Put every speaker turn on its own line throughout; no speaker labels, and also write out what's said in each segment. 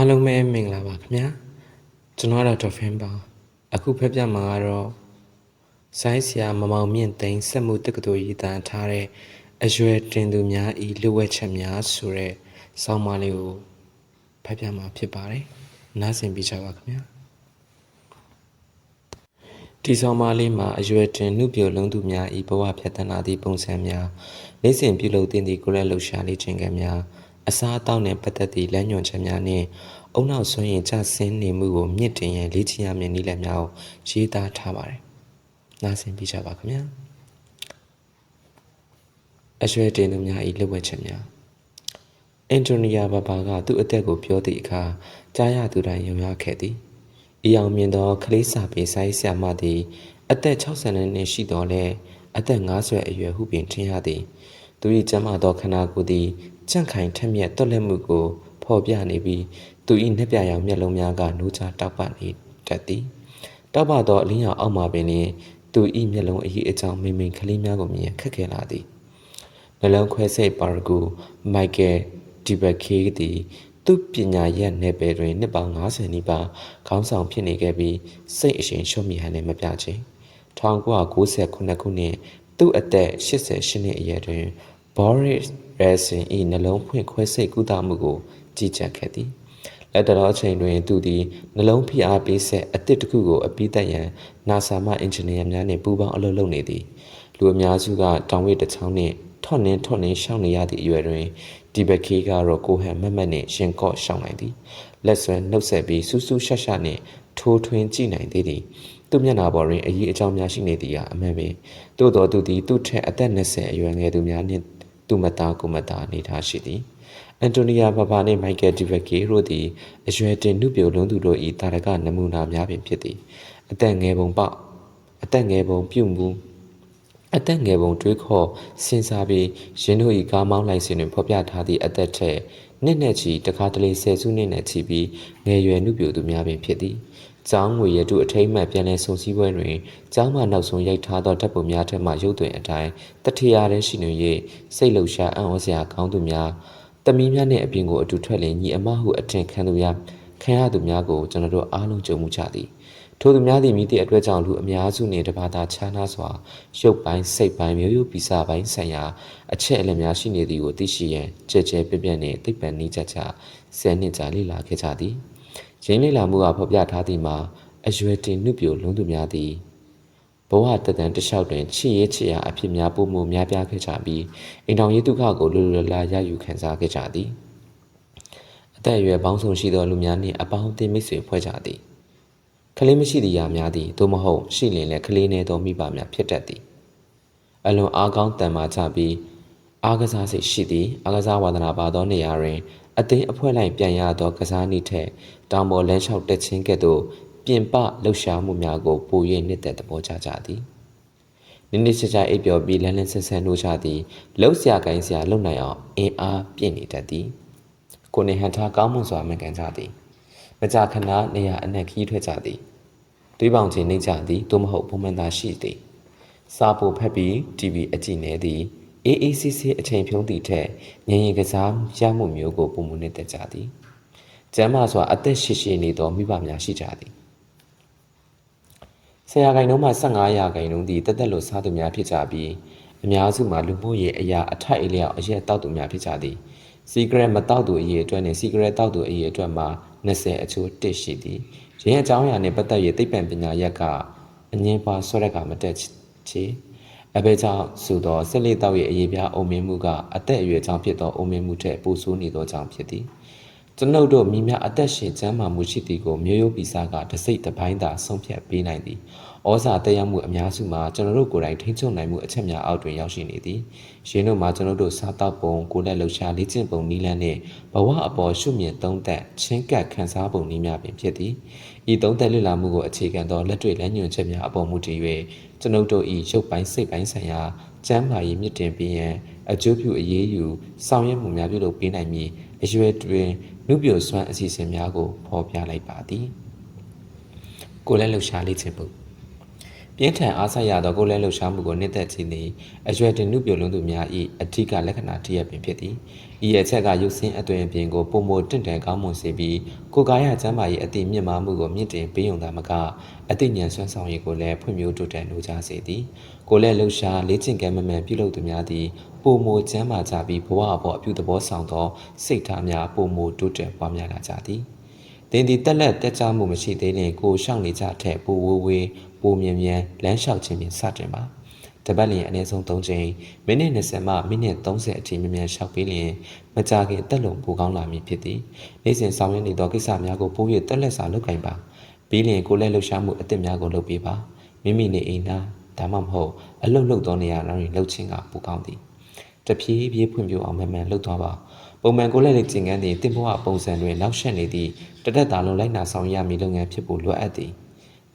အားလုံးပဲမင်္ဂလာပါခင်ဗျာကျွန်တော်ကတော့ဒေါ်ဖင်ပါအခုဖက်ပြမှာကတော့ဆိုင်းဆရာမမောင်မြင့်သိန်းစက်မှုတက္ကသိုလ်ရည်တန်းထားတဲ့အရွယ်တင်သူများဤလူဝက်ချက်များဆိုတဲ့ဆောင်းပါးလေးကိုဖက်ပြမှာဖြစ်ပါတယ်နားဆင်ပြကြပါခင်ဗျာဒီဆောင်ပါလေးမှာအရွယ်တင်နှုတ်ပြလုံးသူများဤဘဝဖြတ်တနာသည့်ပုံစံများနေ့စဉ်ပြုလုပ်သင့်သည့်ကိုယ်လက်လှုပ်ရှားလေးခြင်းကများ အစားအသောက်နှင့်ပတ်သက်သည့်လမ်းညွှန်ချက်များနှင့်အုံနောက်ဆွရင်ကြဆင်းနေမှုကိုမြင့်တင်ရန်လေ့ကျင့်ရမည့်နည်းလမ်းများကိုရေးသားထားပါတယ်။နားဆင်ပြကြပါခင်ဗျာ။အရွယ်တင်သူများဤလက်ဝဲချက်များအန်တိုနီယာဘာဘာကသူ့အသက်ကိုပြောသည့်အခါကြားရသူတိုင်းယုံရခဲ့သည်။ဤအောင်မြင်သောကလေးစာပေဆိုင်ဆရာမသည် အသက်60နှစ်ရှိတော်လဲအသက်50အရွယ်ဟုပင်ထင်ရသည်။သူ၏ကျမ်းမာသောခန္ဓာကိုယ်သည် ကြန့်ခိုင်ထက်မြက်တွက်လက်မှုကိုဖော်ပြနေပြီးသူ၏နှက်ပြရောင်မျက်လုံးများကနိုးချတောက်ပနေတတ်သည်တောက်ပသောအလင်းရောင်အောက်မှပင်လျှင်သူ၏မျက်လုံးအရေးအကြောင်းမိမ့်မိန်ကလေးများကိုမြင်ခက်ခဲလာသည်နှလုံးခွဲစိတ်ပါရဂူမိုက်ကယ်ဒီဘခေးသည်သူပညာရပ်နယ်ပယ်တွင်နှစ်ပေါင်း90နီးပါးခေါင်းဆောင်ဖြစ်နေခဲ့ပြီးစိတ်အရှင်ရှုံးမိဟန်လည်းမပြချင်း1998ခုနှစ်သူ့အသက်88နှစ်အရွယ်တွင် Boris Yeltsin ၏နှလုံးဖွင့်ခွဲစိတ်ကုသမှုကိုကြီးကြပ်ခဲ့သည်လက်တတော်အချိန်တွင်သူသည်နှလုံးဖိအားပေးဆက်အသစ်တစ်ခုကိုအပိသက်ရန် NASA မှအင်ဂျင်နီယာများနှင့်ပူးပေါင်းအလုပ်လုပ်နေသည်လူအများစုကတောင်ဝိတ်တစ်ချောင်းနှင့်ထွတ်နှင်းထွတ်နှင်းရှောင်နေရသည့်အရွယ်တွင်ဒီဘခေကတော့ကိုဟန်မက်မက်နှင့်ရှင်ကော့ရှောင်နိုင်သည်လက်ဆွဲနှုတ်ဆက်ပြီးစူးစူးရှက်ရှက်နှင့်ထိုးထွင်းကြည့်နိုင်သေးသည်သူ့မျက်နှာပေါ်တွင်အရေးအကြောင်းများရှိနေသည်ကအမှန်ပင်သို့တော်သူသည်သူ့ထက်အသက်20အရွယ်ငယ်သူများနှင့် သူမသားကိုမသားအနေထားရှိသည်အန်တိုနီယာဘာဘာနှင့်မိုက်ကယ်ဒီဗက်ကီတို့သည်အရွယ်တင်နှုတ်ပြလုံးသူတို့၏တာရကနမူနာများပင်ဖြစ်သည်အသက်ငယ်ပုံပေါက်အသက်ငယ်ပုံပြုမှုအသက်ငယ်ပုံတွေးခေါ်စဉ်းစားပြီးရင်းတို့၏ကားမောင်းလိုက်စဉ်တွင်ဖော်ပြထားသည့်အသက်ထက်နှစ်နဲ့ချီတခါတလေဆယ်စုနှစ်နဲ့ချီပြီးငယ်ရွယ်နှုတ်ပြသူများပင်ဖြစ်သည် ကျောင်းငွေရတုအထိမ်းမှတ်ပြန်လည်ဆုံစည်းပွဲတွင်ကျောင်းမှနောက်ဆုံးရိုက်ထားသောဓာတ်ပုံများထက်မှရုပ်သွင်းအတိုင်းတထရာတည်းရှိနေ၍စိတ်လှုပ်ရှားအံ့ဩစရာကောင်းသူများတမီးများနှင့်အပြင်ကိုအတူထွက်လင်ညီအမဟုအထင်ခံသူများခံရသူများကိုကျွန်တော်တို့အားလုံးကြုံမှုကြသည်ထိုသူများသည့်မိသည့်အတွက်ကြောင့်လူအများစုနှင့်တပါးသာခြားနားစွာရုပ်ပိုင်းစိတ်ပိုင်းမျိုးရိုးဗီဇပိုင်းဆိုင်ရာအချက်အလက်များရှိနေသည်ကိုသိရှိရန်ကြဲကြဲပြပြနှင့်သိပ္ပံနည်းကြကြဆယ်နှစ်ကြာလေ့လာခဲ့ကြသည် ရင်းလေ့လာမှုကဖော်ပြထားသည်မှာအရွယ်တင်နှုတ်ပြိုလုံးသူများသည်ဘဝတတန်တလျှောက်တွင်ချစ်ရေးချစ်ရာအဖြစ်များပုံမှုများပြားခဲ့ကြပြီးအိမ်တော်ရေးဒုက္ခကိုလူလူလာရယူခံစားခဲ့ကြသည်အသက်အရွယ်ပေါင်းစုံရှိသောလူများနှင့်အပေါင်းအသင်းမိတ်ဆွေဖွဲ့ကြသည်ကလေးမရှိသည့်ရာများသည်သို့မဟုတ်ရှိလျင်လည်းကလေးနေသောမိဘများဖြစ်တတ်သည်အလွန်အားကောင်းတန်မာကြပြီးအားကစားစိတ်ရှိသည်အားကစားဝါသနာပါသောနေရာတွင် အသိအဖွဲ့လိုက်ပြန်ရသောကစားနည်းထက်တောင်ပေါ်လမ်းလျှောက်တက်ခြင်းကဲ့သို့ပြင်ပလှုပ်ရှားမှုများကိုပို၍နှစ်သက်သဘောကျကြသည်နင်းနေချာချာအိပ်ပျော်ပြီးလန်းလန်းဆန်းဆန်းတို့ချသည်လှုပ်ရှားကိုင်းစရာလုံနိုင်အောင်အင်အားပြည့်နေတတ်သည်ကိုနေဟန်ထားကောင်းမွန်စွာမှန်ကန်ကြသည်မကြာခဏနေရာအနှက်ခီးထွက်ကြသည်တွေးပေါင်ခြင်းနေကြသည်သို့မဟုတ်ပုံမှန်သာရှိသည်စာပိုဖက်ပြီး TV အကြည့်နေသည် အေးအေးဆေးဆေးအချိန်ဖြုံးသည့်ထက်ငြင်ရင်ကစားရမှုမျိုးကိုပုံမနေတတ်ကြသည်ကျမ်းမာစွာအသက်ရှိရှိနေသောမိဘများရှိကြသည်ဆရာခိုင်နှုန်းမှ15ရာခိုင်နှုန်းသည်တက်တက်လို့စားသူများဖြစ်ကြပြီးအများစုမှာလူမှုရေးအရာအထိုက်အလျောက်အရက်တောက်သူများဖြစ်ကြသည်စီဂရက်မတောက်သူအရေးအတွက်နှင့်စီဂရက်တောက်သူအရေးအတွက်မှာ20အချိုးတစ်ရှိသည်ရင်းအကြောင်းအရာနှင့်ပတ်သက်၍သိပ္ပံပညာရပ်ကအငင်းပါဆွဲရကမတက်ချေ အဘဲကြောင့်ဆိုသောဆက်လက်တောက်ရဲ့အရေးပြအုံမင်းမှုကအသက်အရွယ်ကြောင့်ဖြစ်သောအုံမင်းမှုထက်ပိုဆိုးနေသောကြောင့်ဖြစ်သည်ကျွန်ုပ်တို့မိများအသက်ရှင်ကျန်းမာမှုရှိသည်ကိုမျိုးရိုးဗီဇကတစိတ်တစ်ပိုင်းသာဆုံးဖြတ်ပေးနိုင်သည်။ဩဇာတက်ရောက်မှုအများစုမှာကျွန်တော်တို့ကိုယ်တိုင်ထိန်းချုပ်နိုင်မှုအချက်များအောက်တွင်ရောက်ရှိနေသည်။ရင်းတို့မှာကျွန်တော်တို့စားတောက်ပုံကိုယ်လက်လှုပ်ရှားလေ့ကျင့်ပုံနည်းလမ်းနှင့်ဘဝအပေါ်ရှုမြင်သုံးသပ်ချင်းကပ်ခန်းစားပုံနည်းများပင်ဖြစ်သည်။ဤသုံးသပ်လေ့လာမှုကိုအခြေခံသောလက်တွေ့လမ်းညွှန်ချက်များအပေါ်မူတည်၍ ကျွန်ုပ်တို့၏ရုပ်ပိုင်းစိတ်ပိုင်းဆိုင်ရာကျန်းမာရေးမြင့်တင်ပေးရန်အကျိုးပြုအရေးယူဆောင်ရွက်မှုများပြုလုပ်ပေးနိုင်မည်အရွယ်တွင်နုပြိုစွမ်းအစီအစဉ်များကိုဖော်ပြလိုက်ပါသည်ကိုလည်းလှူရှားလေးခြင်းပုပြင်းထန်အားဆက်ရသောကိုယ်လဲလှုပ်ရှားမှုကိုနှစ်သက်ခြင်းသည်အရွယ်တင်နုပြလုံးသူများ၏အထူးလက္ခဏာတစ်ရပ်ပင်ဖြစ်သည် ဤအချက်ကရုပ်ဆင်းအသွင်အပြင်ကိုပုံမတင့်တယ်ကောင်းမွန်စေပြီးကိုယ်ကာယကျမ်းမာရေးအသည့်မြင့်မားမှုကိုမြင့်တင်ပေးုံသာမကအသည့်ဉာဏ်ဆွမ်းဆောင်ရေးကိုလည်းဖွံ့ဖြိုးတိုးတက်လိုချစေသည်ကိုယ်လဲလှုပ်ရှားလေ့ကျင့်ကဲမမှန်ပြုလုပ်သူများသည်ပုံမကျမ်းမာကြပြီးဘဝအပေါ်အပြုသဘောဆောင်သောစိတ်ထားများပုံမတိုးတက်ပွားများလာကြသည်သင်သည်တက်လက်တက်ကြမှုမရှိသေးရင်ကိုရှောင်နေကြထက်ပိုဝေးဝေးပိုမြင်မြန်လမ်းလျှောက်ခြင်းဖြင့်စတင်ပါ တပတ်လျင်အနည်းဆုံး3ချိန်မိနစ်20မှမိနစ်30အထိမြင်မြန်လျှောက်ပြီးလျင်မကြခင်တက်လုံပိုကောင်းလာမည်ဖြစ်သည်နေ့စဉ်ဆောင်ရွက်နေသောကိစ္စများကိုပို၍တက်လက်စွာလုပ်ကိုင်ပါပြီးလျင်ကိုယ်လက်လှုပ်ရှားမှုအသစ်များကိုလုပ်ပေးပါမိမိနေအိမ်သားဒါမှမဟုတ်အလုတ်လုတ်သောနေရာတွင်လှုပ်ခြင်းကပိုကောင်းသည်တဖြည်းဖြည်းဖွံ့ဖြိုးအောင်မှန်မှန်လှုပ်သွားပါပုံမှန်ကိုယ်လက်လေးကျင်ကန်းသည့်တင်ဘဝပုံစံတွင်နောက်ဆက်နေသည့်တတက်တာလုံးလိုက်နာဆောင်ရမည်လုပ်ငန်းဖြစ်ဖို့လိုအပ်သည်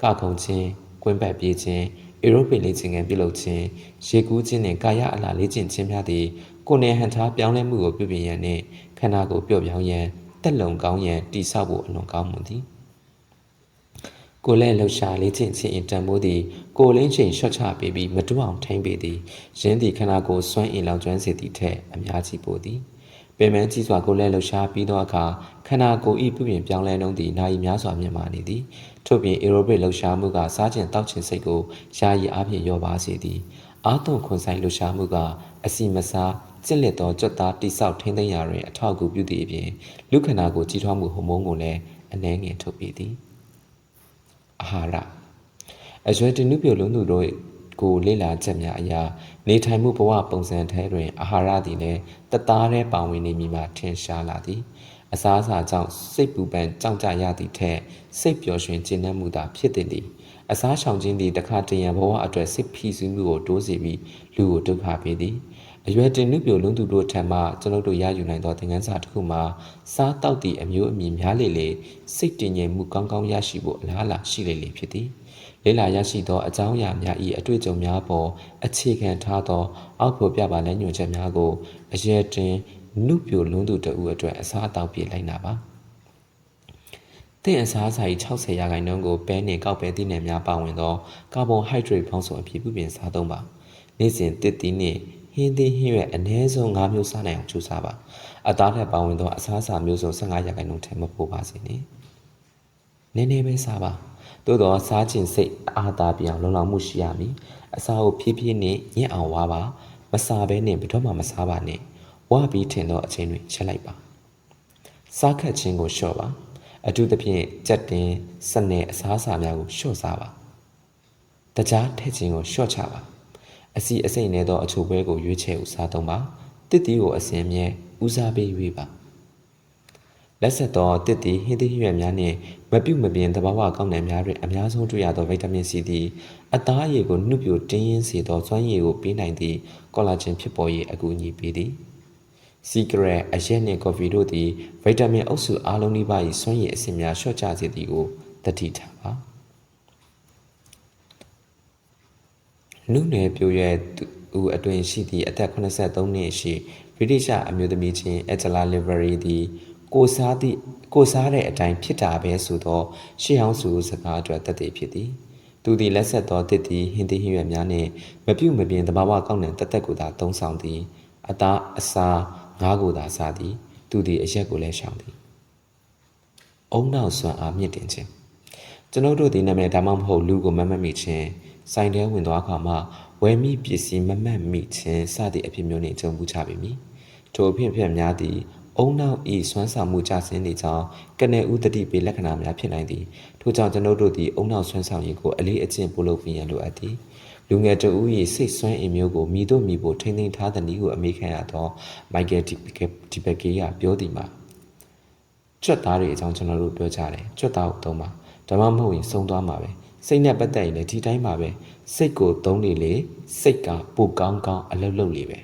ကခုံချင်းကွင်းပတ်ပြေးခြင်း အေရိုပင်လေ့ကျင့်ခန်းပြုလုပ်ခြင်းရေကူးခြင်းနှင့်ကာယအလားလေ့ကျင့်ခြင်းများသည်ကိုယ်နယ်ဟန်ထားပြောင်းလဲမှုကိုပြုပြင်ရန်နှင့်ခန္ဓာကိုယ်ပျော့ပြောင်းရန်တက်လုံကောင်းရန်တည်ဆောက်ဖို့အလွန်ကောင်းမွန်သည်ကိုယ်လည်းလှူရှာလေ့ကျင့်ခြင်းအင်တန်မိုးသည်ကိုယ်လင်းချိန်ရှော့ချပေးပြီးမတူအောင်ထိမ့်ပေးသည်ရင်းသည်ခန္ဓာကိုယ်စွမ်းအင်လောင်ကျွမ်းစေသည့်ထက်အများကြီးပိုသည်ပင်မကြီးစွာကိုယ်လည်းလှူရှာပြီးသောအခါခန္ဓာကိုယ်ဤပြုပြင်ပြောင်းလဲနှုံးသည်နာရီများစွာမြင့်မာနေသည် ထို့ပြင် aerobic လှူရှာမှုကစားကျင်တောက်ချင်စိတ်ကိုယာယီအားဖြင့်ရောပါစေသည်အာသွန်ခွန်ဆိုင်လှူရှာမှုကအစီမစားကျင့်လက်သောကြွက်သားတိဆောက်ထိန်းသိမ်းရာတွင်အထောက်အကူပြုသည့်အပြင်လူခန္ဓာကိုကြီးထွားမှုဟော်မုန်းကိုလည်းအနှဲငယ်ထုတ်ပေးသည်အာဟာရအရွယ်တင်နုပြလုံးသူတို့ကိုလေ့လာချက်များအရာနေထိုင်မှုဘဝပုံစံထဲတွင်အာဟာရသည်လည်းတသားတည်းပါဝင်နေမိမှထင်ရှားလာသည် အစားအစာကြောင့်စိတ်ပူပန်ကြောက်ကြရသည့်ထက်စိတ်ပျော်ရွှင်ခြင်းနှင့်မှုသာဖြစ်သည်အစားရှောင်ခြင်းသည်တခါတရံဘဝအတွက်စိတ်ဖိစီးမှုကိုတိုးစေပြီးလူကိုဒုက္ခပေးသည်အရွယ်တင်နုပြိုလုံးသူတို့ထံမှကျွန်ုပ်တို့ရယူနိုင်သောသင်ခန်းစာတစ်ခုမှာစားတောက်သည့်အမျိုးအမည်များလေလေစိတ်တည်ငြိမ်မှုကောင်းကောင်းရရှိဖို့အလားအလာရှိလေလေဖြစ်သည်လေ့လာရရှိသောအကြောင်းအရာများ၏အတွေ့အကြုံများပေါ်အခြေခံထားသောအောက်ဖို့ပြပါလမ်းညွှန်ချက်များကိုအရွယ်တင် နုပြိုလုံးသူတို့အတွက်အစားအသောက်ပြေလိုက်နာပါသင်အစားအစာ၏60ရာခိုင်နှုန်းကိုပဲနှင့်ကောက်ပဲသည့်နယ်များပါဝင်သောကာဗွန်ဟိုက်ဒရိတ်ဖောင်းစုံအဖြစ်ပြုပြင်စားသုံးပါနေ့စဉ်တစ်သီးနှင့်ဟင်းသီးဟင်းရွက်အနည်းဆုံး၅မျိုးစားနိုင်အောင်ကြိုးစားပါအသားထက်ပါဝင်သောအစားအစာမျိုးစုံ15ရာခိုင်နှုန်းထဲမပိုပါစေနှင့်နည်းနည်းပဲစားပါသို့တော့စားခြင်းစိတ်အားသာပြောင်းလုံလောက်မှုရှိရမည်အစာကိုဖြည်းဖြည်းနဲ့ညှက်အောင်ဝါပါမစားဘဲနဲ့ဘယ်တော့မှမစားပါနဲ့ ဝါပြီးထင်သောအချိန်တွင်ချက်လိုက်ပါစားခတ်ခြင်းကိုလျှော့ပါအထူးသဖြင့်ကြက်တင်စနဲ့အစားအစာများကိုလျှော့စားပါတကြားထည့်ခြင်းကိုလျှော့ချပါအစီအစိမ့်နေသောအချိုပွဲကိုရွေးချယ်ဥစားသုံးပါတစ်တီကိုအစင်မြဲဦးစားပေး၍ပါလက်ဆက်သောတစ်တီဟင်းသီးရွက်များနှင့်မပြုတ်မပြင်းသဘာဝကောင်းတဲ့များတွင်အများဆုံးတွေ့ရသောဗီတာမင်စီသည်အသားရည်ကိုနှုတ်ပြတင်းရင်းစေသောစွမ်းရည်ကိုပေးနိုင်သည့်ကောလာဂျင်ဖြစ်ပေါ်ရေးအကူအညီပေးသည် စီဂရက်အရက်နှင့်ကော်ဖီတို့သည်ဗီတာမင်အုပ်စုအားလုံးဒီပါ၏စွမ်းရည်အဆင့်များလျှော့ချစေသည်ကိုသတိထားပါနုနယ်ပြိုရဲဦးအတွင်ရှိသည့်အသက်83နှစ်ရှိဗြိတိရှအမျိုးသမီးချင်းအဂျလာလီဗရီသည်ကိုစားသည့်ကိုစားတဲ့အတိုင်းဖြစ်တာပဲဆိုတော့ရှေ့ဟောင်းစုစကားအတွက်တသက်ဖြစ်သည်သူသည်လက်ဆက်သောတစ်သည်ဟင်းသီးဟင်းရွက်များနှင့်မပြုတ်မပြင်းတဘာဝကောင်းတဲ့တသက်ကိုသာသုံးဆောင်သည်အသားအစာ ငါးကိုသာစားသည် သူသည်အရက်ကိုလည်းရှောင်သည်အုံနောက်ဆွမ်းအားမြင့်တင်ခြင်းကျွန်ုပ်တို့သည်နာမည်ဒါမှမဟုတ်လူကိုမမတ်မိခြင်းဆိုင်ထဲဝင်သွားခါမှဝယ်မိပစ္စည်းမမတ်မိခြင်းစသည့်အဖြစ်မျိုးနှင့်ကြုံမှုချပေမည်ထိုအဖြစ်အပျက်များသည်အုံနောက်ဤစွမ်းဆောင်မှုကြဆင်းနေကြောင်းကနေဥတတိပေလက္ခဏာများဖြစ်နိုင်သည်ထို့ကြောင့်ကျွန်ုပ်တို့သည်အုံနောက်စွမ်းဆောင်ရေးကိုအလေးအကျင့်ပြုလုပ်ပြီးရန်လိုအပ်သည် လူငယ်တဦး၏စိတ်ဆွမ်းအင်မျိုးကိုမိတို့မိဖို့ထိမ့်သိမ်းထားသနည်းဟုအမိခံရသောမိုက်ကယ်ဒီဘက်ကေကပြောသည်မှာကြွက်သားတွေအကြောင်းကျွန်တော်တို့ပြောကြတယ်ကြွက်သားကိုသုံးပါဒါမှမဟုတ်ရင်စုံသွားမှာပဲစိတ်နဲ့ပတ်သက်ရင်လည်းဒီတိုင်းပါပဲစိတ်ကိုသုံးနေလေစိတ်ကပိုကောင်းကောင်းအလုပ်လုပ်လေပဲ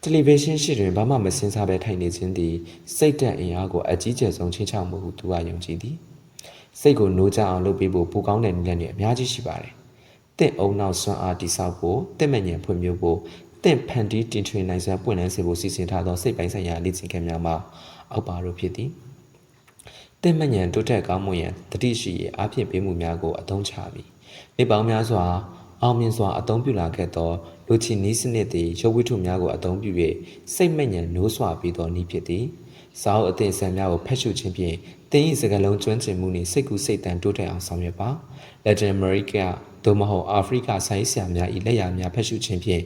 တယ်လီဗီရှင်းရှိတွင်ဘာမှမစင်စားပဲထိုင်နေခြင်းသည်စိတ်တက်အင်အားကိုအကြီးကျယ်ဆုံးချင်းချောက်မှုဟုသူကယုံကြည်သည်စိတ်ကိုနိုးကြအောင်လုပ်ပေးဖို့ပိုကောင်းတဲ့နည်းလမ်းတွေအများကြီးရှိပါတယ် တင့်အုံနောက်ဆွမ်းအားတိဆောက်ဖို့တင့်မညံဖွံ့ဖြိုးဖို့တင့်ဖန်တီးတင်ထွင်နိုင်စွမ်းပွင့်လန်းစေဖို့စီစဉ်ထားသောစိတ်ပိုင်းဆိုင်ရာလေ့ကျင့်ခန်းများမှာအောက်ပါတို့ဖြစ်သည်တင့်မညံတိုးတက်ကောင်းမွန်ရန်တတိရှိရေးအားဖြင့်ပေးမှုများကိုအသုံးချပြီးနေပေါင်းများစွာအောင်မြင်စွာအသုံးပြုလာခဲ့သောလူချီနီးစနစ်သည်ရုပ်ဝတ္ထုများကိုအသုံးပြု၍စိတ်မညံနိုးစွာပြီးသောနည်းဖြစ်သည်စာအုပ်အသင်ဆန်များကိုဖတ်ရှုခြင်းဖြင့်တင်း၏စကားလုံးကျွမ်းကျင်မှုနှင့်စိတ်ကူးစိတ်တန်တိုးတက်အောင်ဆောင်ရွက်ပါ Latin America သို့မဟုတ်အာဖရိကဆိုင်းဆရာများ၏လက်ရာများဖတ်ရှုခြင်းဖြင့်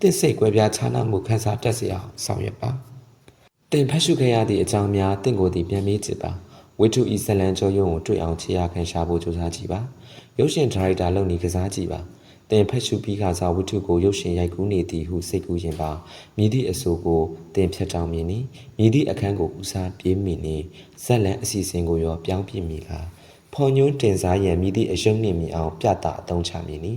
တင့်စိတ်ကွဲပြားခြားနားမှုခန်းစားတတ်စေအောင်ဆောင်ရွက်ပါတင်ဖတ်ရှုခဲ့ရသည့်အကြောင်းများတင့်ကိုယ်သည်ပြန်မေးကြည့်ပါဝိထုဤဇလန်ကျော်ယုံကိုတွေ့အောင်ခြေရခံရှာဖို့ကြိုးစားကြည့်ပါရုပ်ရှင်ဒါရိုက်တာလုပ်နေကစားကြည့်ပါတင်ဖက်ရှုပြီးခါစားဝတ္ထုကိုရုပ်ရှင်ရိုက်ကူးနေသည်ဟုစိတ်ကူးရင်ပါမြည်သည့်အဆိုကိုတင်ဖြတ်တောင်းမြင်နီမြည်သည့်အခန်းကိုဦးစားပြေးမိနေဇက်လန်အစီအစဉ်ကိုရောပြောင်းပြမိလား ဖော်ညွှန်းတင်စားရန်မြည်သည့်အယုံနှင့်မြင်အောင်ပြတာအသုံးချမည်နီ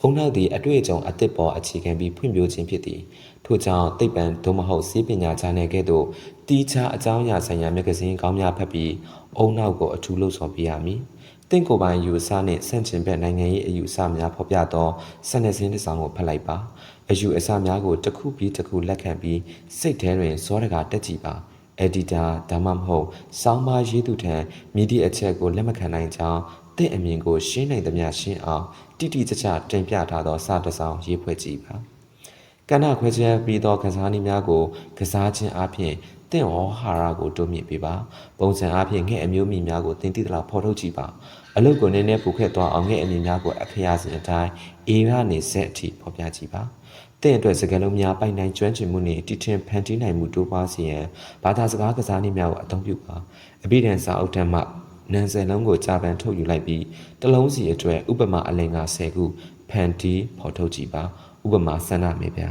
အုံနောက်သည်အတွေ့အကြုံအသစ်ပေါ်အခြေခံပြီးဖွံ့ဖြိုးခြင်းဖြစ်သည်ထို့ကြောင့်သိပ္ပံသို့မဟုတ်စီးပညာချာနယ်ကဲ့သို့တီးခြားအကြောင်းအရာဆိုင်ရာမဂ္ဂဇင်းကောင်းများဖတ်ပြီးအုံနောက်ကိုအထူးလှုပ်ဆော်ပေးရမည်တင့်ကိုယ်ပိုင်ယူဆနှင့်ဆန့်ကျင်ဘက်နိုင်ငံရေးအယူအဆများဖော်ပြသောစနစ်စင်းတစ်စောင်ကိုဖတ်လိုက်ပါအယူအဆများကိုတစ်ခုပြီးတစ်ခုလက်ခံပြီးစိတ်ထဲတွင်ဇောတကာတက်ကြည့်ပါ editor ဒါမှမဟုတ်စောင်းပါရေးသူထံမြည်သည့်အချက်ကိုလက်မခံနိုင်ကြောင်းတင့်အမြင်ကိုရှင်းနိုင်သမျှရှင်းအောင်တိတိကျကျတင်ပြထားသောစာတစ်စောင်ရေးဖွဲ့ကြည့်ပါကဏ္ဍခွဲခြားပြီးသောကစားနည်းများကိုကစားခြင်းအပြင်တင့်ဩဟာရကိုတိုးမြင့်ပေးပါပုံစံအပြင်ငှက်အမျိုးမြင့်များကိုတင်တိတလောက်ဖော်ထုတ်ကြည့်ပါအလုပ်ကိုနည်းနည်းပူခက်သွားအောင်ငှက်အမြင့်များကိုအခရာစဉ်အတိုင်းအေရနေဆက်အထိဖော်ပြကြည့်ပါ တင့်အတွက်စကားလုံးများပိုင်နိုင်ကျွမ်းကျင်မှုနှင့်တည်ထင်ဖန်တီးနိုင်မှုတိုးပွားစေရန်ဘာသာစကားကစားနည်းများကိုအသုံးပြုပါအဘိဓမ္မာစာအုပ်ထက်မှနန်ဆယ်လုံးကိုကြာပန်ထုတ်ယူလိုက်ပြီးတလုံးစီအတွက်ဥပမာအလင်က10ခုဖန်တီးဖော်ထုတ်ကြည့်ပါဥပမာဆန္ဒမေပြ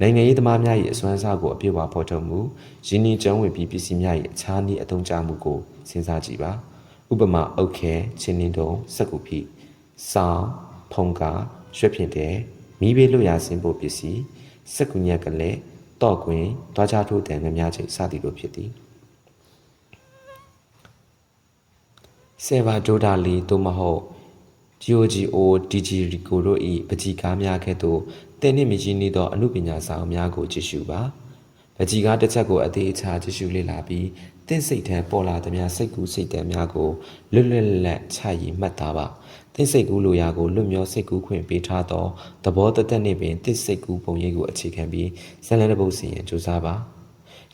နိုင်ငံရေးသမားများ၏အစွမ်းစားကိုအပြည့်အဝဖော်ထုတ်မှုရင်းနှီးကျုံးဝင်ပြီးပစ္စည်းများ၏အခြားနည်းအသုံးချမှုကိုစဉ်းစားကြည့်ပါဥပမာအုတ်ခဲချင်းနှင်းတုံစက်ကူဖိစောင်းဖုံကာရွှေဖြင့်တဲ့ မိဘေးလွတ်ရာစင်ဖို့ပစ္စည်းစက်ကူညက်ကလေးတော့ကွင်တွားချထိုးတဲ့ငများချိန်စသည်လိုဖြစ်သည်ဆေဘာဒိုဒါလီသို့မဟုတ် GOGO DG Rico တို့၏ပကြီကားများကဲ့သို့တင်းနှင့်မြကြီးနေသောအမှုပညာဆောင်များကိုကြည့်ရှုပါပကြီကားတစ်ချက်ကိုအသေးအချာကြည့်ရှုလေ့လာပြီးတင့်စိတ်ထံပေါ်လာသည်များစိတ်ကူးစိတ်တံများကိုလွတ်လွတ်လပ်ချရည်မှတ်သားပါ တင့်စိတ်ကူးလိုရာကိုလွတ်မြောစိတ်ကူးခွင့်ပေးထားသောသဘောတသက်နှင့်ပင်တင့်စိတ်ကူးပုံရိပ်ကိုအခြေခံပြီးဇလန်တပုတ်စီရင်ကြိုးစားပါ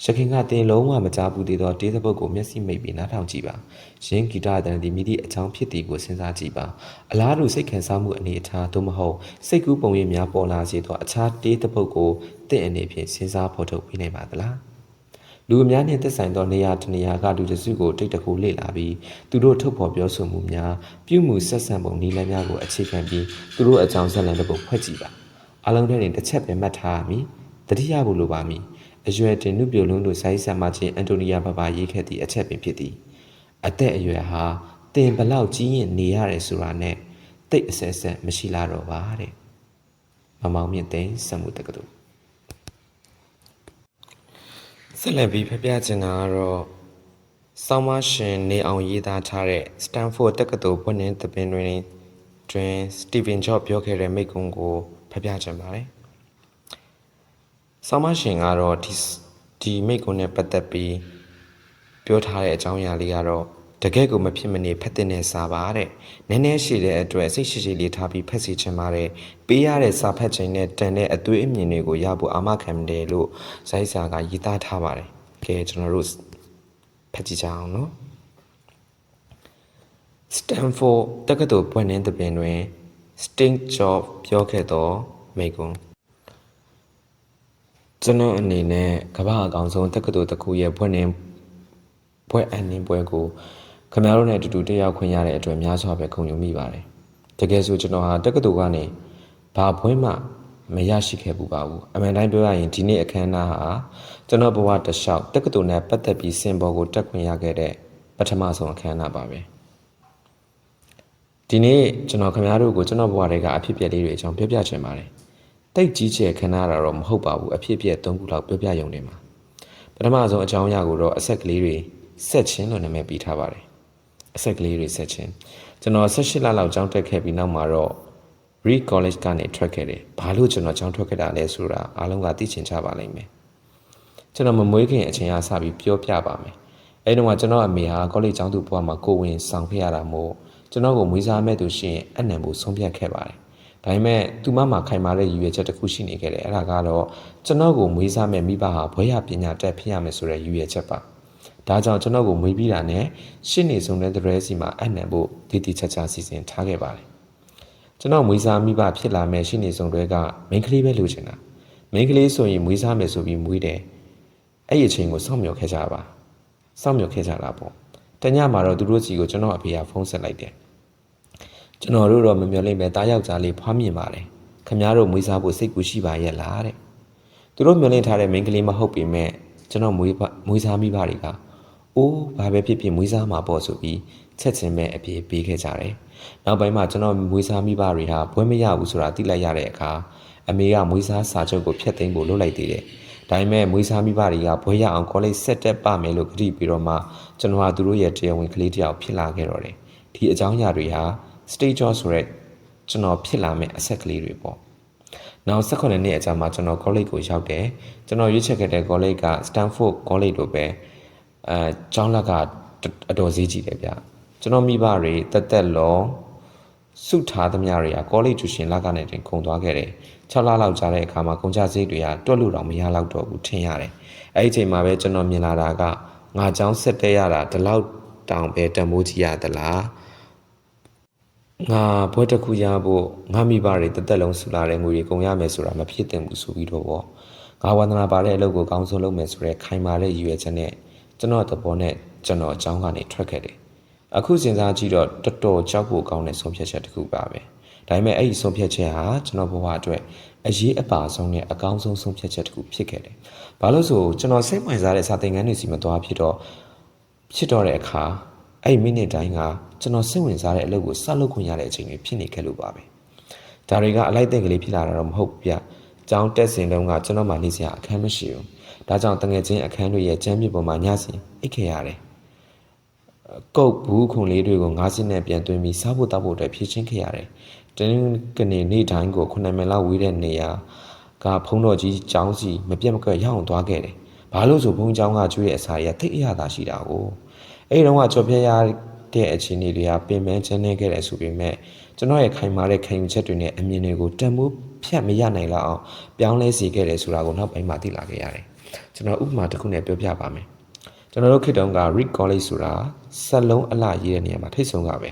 ရခင်ကတင်လုံးဝမကြားဘူးသေးသောတေးသပုတ်ကိုမျက်စိမိတ်ပြီးနားထောင်ကြည့်ပါရင်းဂီတတန်ဒီမိသည့်အကြောင်းဖြစ်သည်ကိုစဉ်းစားကြည့်ပါအလားတူစိတ်ခံစားမှုအနေအထားသို့မဟုတ်စိတ်ကူးပုံရိပ်များပေါ်လာစေသောအခြားတေးသပုတ်ကိုတင့်အနေဖြင့်စဉ်းစားဖော်ထုတ်ပေးနိုင်ပါသလား လူအများနှင့်သက်ဆိုင်သောနေရာတစ်နေရာကလူတစုကိုတိတ်တခုလေ့လာပြီးသူတို့ထုတ်ဖော်ပြောဆိုမှုများပြုမှုဆက်ဆံပုံနည်းလမ်းများကိုအခြေခံပြီးသူတို့အကြောင်းဇာတ်လမ်းတစ်ပုဒ်ဖွဲ့ကြည့်ပါအလုံးထဲတွင်တစ်ချက်ပဲမှတ်ထားရမည်တတိယဖို့လိုပါမည်အရွယ်တင်နုပြိုလုံးတို့ဆိုင်းဆမ်မချင်းအန်တိုနီယာဘဘာရေးခဲ့သည့်အချက်ပင်ဖြစ်သည်အသက်အရွယ်ဟာတင်ဘလောက်ကြီးရင်နေရတယ်ဆိုတာနဲ့တိတ်အဆက်ဆက်မရှိလာတော့ပါတဲ့မမောင်မြင့်သိန်းစမှုတက္ကသိုလ် ဆက်လက်ပြီးဖပြချင်တာကတော့ဆောင်းမရှင်နေအောင်ရေးသားထားတဲ့ Stanford တက္ကသိုလ်ဘွဲ့နှင်းသပင်တွင်တွင် Stephen Jobs ပြောခဲ့တဲ့မိန့်ခွန်းကိုဖပြချင်ပါတယ်ဆောင်းမရှင်ကတော့ဒီဒီမိတ်ကွန်းနဲ့ပတ်သက်ပြီးပြောထားတဲ့အကြောင်းအရာလေးကတော့ တကယ်ကိုမဖြစ်မနေဖက်တဲ့နဲ့စာပါတဲ့နည်းနည်းရှိတဲ့အတွက်စိတ်ရှိရှိလေးထားပြီးဖက်စီချင်ပါတယ်ပေးရတဲ့စာဖက်ချိန်နဲ့တန်တဲ့အသွေးအမြင်တွေကိုရဖို့အာမခံတယ်လို့ဇိုင်းစာကရေးသားထားပါတယ်ကဲကျွန်တော်တို့ဖက်ကြည့်ကြအောင်နော် Stanford တက္ကသိုလ်ပွင့်တဲ့ပင်တွင် Steve Jobs ပြောခဲ့သောမိန့်ခွန်းကျွန်တော်အနေနဲ့ကမ္ဘာအကောင်ဆုံးတက္ကသိုလ်တစ်ခုရဲ့ဘွဲ့နှင်းဘွဲ့အနှင်းဘွဲ့ကို ခင်ဗျားတို့နဲ့အတူတူတက်ရောက်ခွင့်ရတဲ့အတွက်များစွာပဲခုံယူမိပါတယ်။တကယ်ဆိုကျွန်တော်ဟာတက္ကသိုလ်ကနေဘာဘွဲ့မှမရရှိခဲ့ဘူးပါဘူး။အမှန်တိုင်းပြောရရင်ဒီနေ့အခမ်းအနားဟာကျွန်တော်ဘဝတစ်လျှောက်တက္ကသိုလ်နဲ့ပတ်သက်ပြီးစင်ပေါ်ကိုတက်ခွင့်ရခဲ့တဲ့ပထမဆုံးအခမ်းအနားပါပဲ။ဒီနေ့ကျွန်တော်ခင်ဗျားတို့ကိုကျွန်တော်ဘဝတွေကအဖြစ်အပျက်လေးတွေအကြောင်းပြောပြချင်ပါတယ်။တိတ်ကြီးကျယ်ခဏတာတော့မဟုတ်ပါဘူးအဖြစ်အပျက်၃ခုလောက်ပြောပြရုံနေမှာပထမဆုံးအကြောင်းအရာကိုတော့အဆက်ကလေးတွေဆက်ချင်းလို့နာမည်ပေးထားပါတယ် အဆက်ကလေးတွေဆက်ချင်းကျွန်တော်18လလောက်ကျောင်းတက်ခဲ့ပြီးနောက်မှာတော့ Re College ကနေထွက်ခဲ့တယ်ဘာလို့ကျွန်တော်ကျောင်းထွက်ခဲ့တာလဲဆိုတာအားလုံးကသိချင်ကြပါလိမ့်မယ်ကျွန်တော်မမွေးခင်အချိန်အားစပြီးပြောပြပါမယ်အဲ့တော့ကျွန်တော်အမေဟာကောလိပ်ကျောင်းသူဘဝမှာကိုဝင်ဆောင်ခဲ့ရတာမို့ကျွန်ကျွန်တော်ကိုမွေးစားမဲ့သူရှိရင်အနံဖို့ဆုံးဖြတ်ခဲ့ပါတယ်ဒါပေမဲ့သူမမှာခိုင်မာတဲ့ရည်ရွယ်ချက်တစ်ခုရှိနေခဲ့တယ်အဲ့ဒါကတော့ကျွန်တော်ကိုမွေးစားမဲ့မိဘဟာဘွဲရပညာတက်ဖြစ်ရမယ်ဆိုတဲ့ရည်ရွယ်ချက်ပါ ဒါကြောင့်ကျွန်တော်ကိုမွေးပြီးတာနဲ့ရှင်းနေဆုံးတဲ့တရဲစီမှာအနံဖို့တည်တည်ချာချာစီစဉ်ထားခဲ့ပါတယ်ကျွန်တော်မွေးစားမိဘဖြစ်လာမဲ့ရှင်းနေဆုံးတွေကမိန်းကလေးပဲလိုချင်တာမိန်းကလေးဆိုရင်မွေးစားမယ်ဆိုပြီးမွေးတယ်အဲ့ဒီအချိန်ကိုစောင့်မျှော်ခဲ့ကြပါစောင့်မျှော်ခဲ့ကြတာပေါ့တညမှာတော့သူတို့စီကိုကျွန်တော်အဖေကဖုန်းဆက်လိုက်တယ်ကျွန်တော်တို့တော့မမျော်လင့်ပဲတားယောက်ျားလေးဖွားမြင်ပါတယ်ခမ ्या တို့မွေးစားဖို့စိတ်ကူရှိပါရဲ့လားတဲ့သူတို့မျော်လင့်ထားတဲ့မိန်းကလေးမဟုတ်ပေမဲ့ကျွန်တော်မွေးပါမွေးစားမိပါတွေက အိုးဘာပဲဖြစ်ဖြစ်မွေးစားမှာပေါ့ဆိုပြီးချက်ချင်းပဲအပြေပေးခဲ့ကြတယ်နောက်ပိုင်းမှာကျွန်တော်မွေးစားမိပါတွေဟာဘွဲမရဘူးဆိုတာသိလိုက်ရတဲ့အခါအမေကမွေးစားစာချုပ်ကိုဖျက်သိမ်းဖို့လုပ်လိုက်သေးတယ်ဒါပေမဲ့မွေးစားမိဘတွေကဘွဲရအောင်ကောလိပ်ဆက်တက်ပါမယ်လို့ကြည့်ပြီးတော့မှကျွန်တော်ဟာသူတို့ရဲ့တရားဝင်ကလေးတစ်ယောက်ဖြစ်လာခဲ့တော့တယ်ဒီအကြောင်းအရာတွေဟာ stage job ဆိုရက်ကျွန်တော်ဖြစ်လာမယ့်အဆက်ကလေးတွေပေါ့။နောက်18နှစ်အကြာမှာကျွန်တော် college ကိုရောက်တယ်။ကျွန်တော်ရွေးချယ်ခဲ့တဲ့ college က Stanford College လို့ပဲ အဲကျောင်းလက်ကအတော်ဈေးကြီးတယ်ဗျ။ကျွန်တော်မိဘတွေတက်တက်လုံးစုထားသမျှတွေက college tuition လက်ကနေတင်ခုံသွားခဲ့တယ်။6လလောက်ကြာတဲ့အခါမှာကုန်ကြစရိတ်တွေကတွက်လို့တော့မရတော့တော့ဘူးထင်ရတယ်။အဲ့ဒီအချိန်မှာပဲကျွန်တော်မြင်လာတာကငါကျောင်းဆက်တက်ရတာဒီလောက်တောင်ပဲတန်ဖိုးကြီးရသလား။ငါဘွဲတစ်ခုရဖို့ငါမိဘတွေတက်တက်လုံးဆူလာတဲ့ငွေတွေကုန်ရမယ်ဆိုတာမဖြစ်သင့်ဘူးဆိုပြီးတော့ပေါ့ငါဝန္ဒနာပါတဲ့အလုပ်ကိုကောင်းဆုံးလုပ်မယ်ဆိုတဲ့ခိုင်မာတဲ့ရည်ရွယ်ချက်နဲ့ ကျွန်တော်သဘောနဲ့ကျွန်တော်အကြောင်းကနေထွက်ခဲ့တယ်အခုစဉ်းစားကြည့်တော့တော်တော်ကြောက်ဖို့ကောင်းတဲ့ဆုံးဖြတ်ချက်တစ်ခုပါပဲဒါပေမဲ့အဲ့ဒီဆုံးဖြတ်ချက်ဟာကျွန်တော်ဘဝအတွက်အရေးအပါဆုံးနဲ့အကောင်းဆုံးဆုံးဖြတ်ချက်တစ်ခုဖြစ်ခဲ့တယ်ဘာလို့ဆိုကျွန်တော်စိတ်ဝင်စားတဲ့စာသင်ခန်းတွေစီမသွားဖြစ်တော့ဖြစ်တော့တဲ့အခါအဲ့ဒီမိနစ်တိုင်းကကျွန်တော်စိတ်ဝင်စားတဲ့အလုပ်ကိုဆက်လုပ်ခွင့်ရတဲ့အချိန်တွေဖြစ်နေခဲ့လို့ပါပဲဒါတွေကအလိုက်တဲ့ကလေးဖြစ်လာတာတော့မဟုတ်ဘူးဗျကျောင်းတက်စဉ်တုန်းကကျွန်တော်မှနေစရာအခန်းမရှိဘူး ဒါကြောင့်တငယ်ချင်းအခန်းတွေရဲ့ကျမ်းမြေပေါ်မှာညစီအိတ်ခဲ့ရတယ်ကုတ်ဘူးခွန်လေးတွေကိုငါးစင်းနဲ့ပြန်သွင်းပြီးစားဖို့တောက်ဖို့အတွက်ဖြည့်ချင်းခဲ့ရတယ်တနင်္ဂနွေနေ့တိုင်းကိုခုနှစ်မိနစ်လောက်ဝေးတဲ့နေရာကဖုံးတော်ကြီးကျောင်းစီမပြတ်မကွက်ရအောင်သွားခဲ့တယ်ဘာလို့ဆိုဘုံကျောင်းကကျွေးတဲ့အစာရထိတ်အရသာရှိတာကိုအဲ့ဒီတော့ကကြော်ပြရတဲ့အခြေအနေတွေကပင်ပန်းချမ်းနေခဲ့တယ်ဆိုပေမဲ့ကျွန်တော်ရဲ့ခိုင်မာတဲ့ခံယူချက်တွေနဲ့အမြင်တွေကိုတန်ဖိုးဖြတ်မရနိုင်လောက်အောင်ပြောင်းလဲစေခဲ့တယ်ဆိုတာကိုနောက်ပိုင်းမှာသိလာခဲ့ရတယ် ကျွန်တော်ဥပမာတစ်ခုနဲ့ပြောပြပါမယ်ကျွန်တော်တို့ခေတ်တုန်းက Rick College ဆိုတာဆက်လုံးအလှရေးတဲ့နေရာမှာထိတ်ဆုံးကပဲ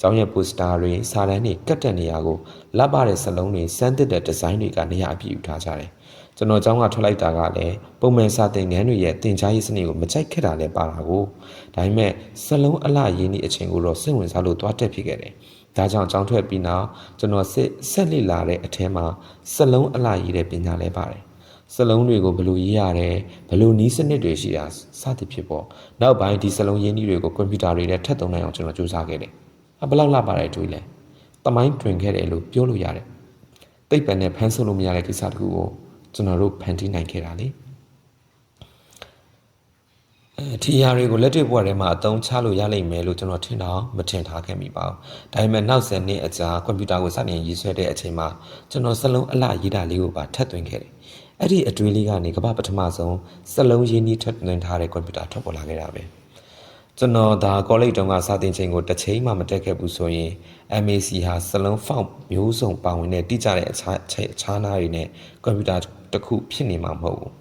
ကျောင်းရဲ့ poster တွေစာတန်းတွေကတ်တဲ့နေရာကိုလက်ပါတဲ့စလုံးတွေစမ်းသစ်တဲ့ဒီဇိုင်းတွေကနေရာအပြည့်ယူထားကြတယ်ကျွန်တော်ကျောင်းကထွက်လိုက်တာကလည်းပုံမှန်စာသင်ခန်းတွေရဲ့သင်ကြားရေးစနစ်ကိုမကြိုက်ခဲ့တာလည်းပါတာကိုဒါပေမဲ့စလုံးအလှရင်းဒီအချိန်ကိုတော့စိတ်ဝင်စားလို့တွားတက်ဖြစ်ခဲ့တယ်။ဒါကြောင့်ကျောင်းထွက်ပြီးနောက်ကျွန်တော်စစ်ဆက်လက်လာတဲ့အထဲမှာစလုံးအလှရေးတဲ့ပညာလည်းပါတယ်။ စလုံးတွေကိုဘယ်လိုရေးရတယ်ဘယ်လိုနီးစနစ်တွေရှိတာစသဖြင့်ပေါ့။နောက်ပိုင်းဒီစလုံးရင်းနှီးတွေကိုကွန်ပျူတာတွေနဲ့ထပ်သုံးနိုင်အောင်ကျွန်တော်စူးစမ်းခဲ့တယ်။အဘလောက်လာပါတယ်တွေးလဲ။တမိုင်းတွင်ခဲ့တယ်လို့ပြောလို့ရတယ်။တိတ်ပံနဲ့ဖမ်းဆုပ်လို့မရတဲ့ကိစ္စတခုကိုကျွန်တော်တို့ဖန်တီးနိုင်ခဲ့တာလေအဲဒီအရာတွေကိုလက်တွေ့ဘဝထဲမှာအသုံးချလို့ရလိမ့်မယ်လို့ကျွန်တော်ထင်တော့မထင်ထားခဲ့မိပါဘူး။ဒါပေမဲ့နောက်ဆက်နှစ်အကြာကွန်ပျူတာကိုစတင်ရေးဆွဲတဲ့အချိန်မှာကျွန်တော်စလုံးအလှရေးတာလေးကိုပါထပ်သွင်းခဲ့တယ်။ အဲ့ဒီအတွေးလေးကနေကမ္ဘာပထမဆုံးစလုံးရင်းနှီးထပ်သွင်းထားတဲ့ကွန်ပျူတာထွက်ပေါ်လာခဲ့တာပဲ။ကျွန်တော်ဒါကောလိပ်တုန်းကစာသင်ချိန်ကိုတစ်ချိန်မှမတက်ခဲ့ဘူးဆိုရင် MAC ဟာစလုံးဖောက်မျိုးစုံပါဝင်တဲ့တိကျတဲ့အခြားအခြားနားတွေနဲ့ကွန်ပျူတာတစ်ခုဖြစ်နေမှာမဟုတ်ဘူး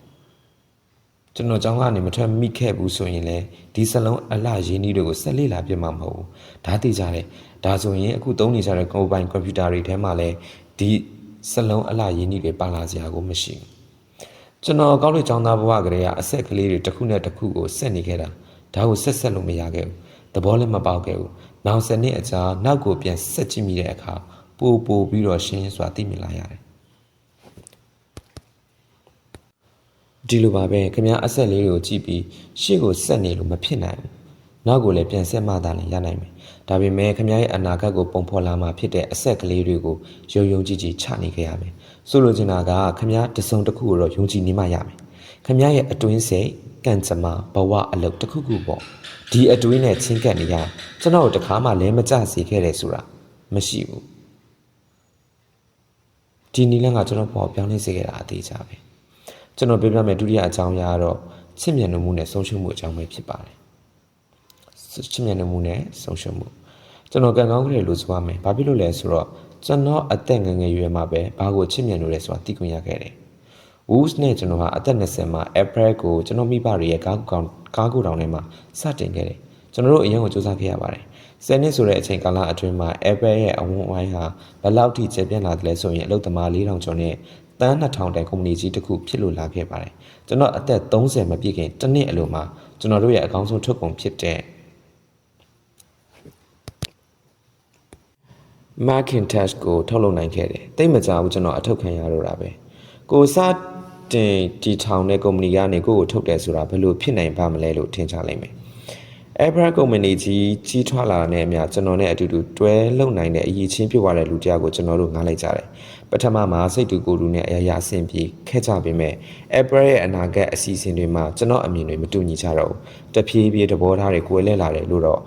ကျွန်တော်ကျောင်းကနေမထွက်မိခဲ့ဘူးဆိုရင်လည်းဒီစလုံးအလှရင်းနှီးတွေကိုဆက်လက်လာပြမှာမဟုတ်ဘူးဒါသိကြတယ်ဒါဆိုရင်အခုသုံးနေကြတဲ့ကိုယ်ပိုင်ကွန်ပျူတာတွေထဲမှာလည်းဒီစလုံးအလှရင်းနှီးတွေပါလာစရာကိုမရှိဘူး ကျွန်တော်ကောက်လို့ကျောင်းသားဘဝကလေးကအဆက်ကလေးတွေတစ်ခုနဲ့တစ်ခုကိုဆက်နေခဲ့တာဒါကိုဆက်ဆက်လို့မရခဲ့ဘူးသဘောလည်းမပေါက်ခဲ့ဘူးနောက်ဆက်နှစ်အကြာနောက်ကိုပြန်ဆက်ကြည့်မိတဲ့အခါပိုပိုပြီးတော့ရှင်းစွာသိမြင်လာရတယ်ဒီလိုပါပဲခင်ဗျားအဆက်လေးကိုကြည့်ပြီးရှေ့ကိုဆက်နေလို့မဖြစ်နိုင်ဘူးနောက်ကိုလည်းပြန်ဆက်မှသာလည်းရနိုင်မယ်ဒါပေမဲ့ခင်ဗျားရဲ့အနာဂတ်ကိုပုံဖော်လာမှာဖြစ်တဲ့အဆက်ကလေးတွေကိုယုံယုံကြည်ကြည်ချနေခဲ့ရမယ် ဆိုလိုချင်တာကခင်ဗျားတစုံတစ်ခုကိုတော့ယုံကြည်နေမှရမယ်ခင်ဗျားရဲ့အတွင်းစိတ်ကံကြမ္မာဘဝအလုပ်တစ်ခုခုပေါ့ဒီအတွင်းနဲ့ချင်းကပ်နေရကျွန်တော်တို့တခါမှလဲမကြစေခဲ့တယ်ဆိုတာမရှိဘူးဒီနီလန်းကကျွန်တော်ပေါ်ပြောင်းလဲစေခဲ့တာအသေးချပဲကျွန်တော်ပြောပြမယ်ဒုတိယအကြောင်းအရာကတော့ချစ်မြတ်နိုးမှုနဲ့ဆုံးရှုံးမှုအကြောင်းပဲဖြစ်ပါတယ်ချစ်မြတ်နိုးမှုနဲ့ဆုံးရှုံးမှုကျွန်တော်ကံကောင်းကြတယ်လို့ဆိုရမယ်ဘာဖြစ်လို့လဲဆိုတော့ ကျွန်တော်အသက်ငယ်ငယ်ရွယ်မှာပဲဘာကိုချစ်မြတ်လို့လဲဆိုတာသိခွင့်ရခဲ့တယ် Woods နဲ့ကျွန်တော်ဟာအသက်20မှာ April ကိုကျွန်တော်မိဘတွေရဲ့ကားကူကောင်ကားကူတောင်ထဲမှာစတင်ခဲ့တယ်ကျွန်တော်တို့အရင်ကစူးစမ်းခဲ့ရပါတယ်ဆယ်နှစ်ဆိုတဲ့အချိန်ကာလအတွင်းမှာ Apple ရဲ့အဝန်အဝိုင်းဟာဘယ်လောက်ထိကျေပြန့်လာတယ်လဲဆိုရင်အလုပ်သမား4000ကျော်နဲ့တန်း2000တန်ကုမ္ပဏီကြီးတစ်ခုဖြစ်လို့လာခဲ့ပါတယ်ကျွန်တော်အသက်30မပြည့်ခင်တစ်နှစ်အလိုမှာကျွန်တော်တို့ရဲ့အကောင်းဆုံးထုတ်ကုန်ဖြစ်တဲ့ Macintosh ကိုထုတ်လုပ်နိုင်ခဲ့တယ်။တိတ်မကြဘူးကျွန်တော်အထုတ်ခံရတော့တာပဲ။ကိုစတင်တီထောင်တဲ့ကုမ္ပဏီကနေကိုယ့်ကိုထုတ်တယ်ဆိုတာဘယ်လိုဖြစ်နိုင်ပါမလဲလို့ထင်ကြလိမ့်မယ်။ Abra ကုမ္ပဏီကြီးကြီးထွားလာတဲ့အမျှကျွန်တော်နဲ့အတူတူတွဲလုပ်နိုင်တဲ့အရေးချင်းပြသွားတဲ့လူတယောက်ကိုကျွန်တော်တို့ငားလိုက်ကြတယ်။ပထမမှာစိတ်တူကိုယ်တူနဲ့အရာရာအဆင်ပြေခဲ့ကြပေမဲ့ Abra ရဲ့အနာဂတ်အစီအစဉ်တွေမှာကျွန်တော်အမြင်တွေမတူညီကြတော့ဘူး။တဖြည်းဖြည်းသဘောထားတွေကိုယ်လဲလာတယ်လို့တော့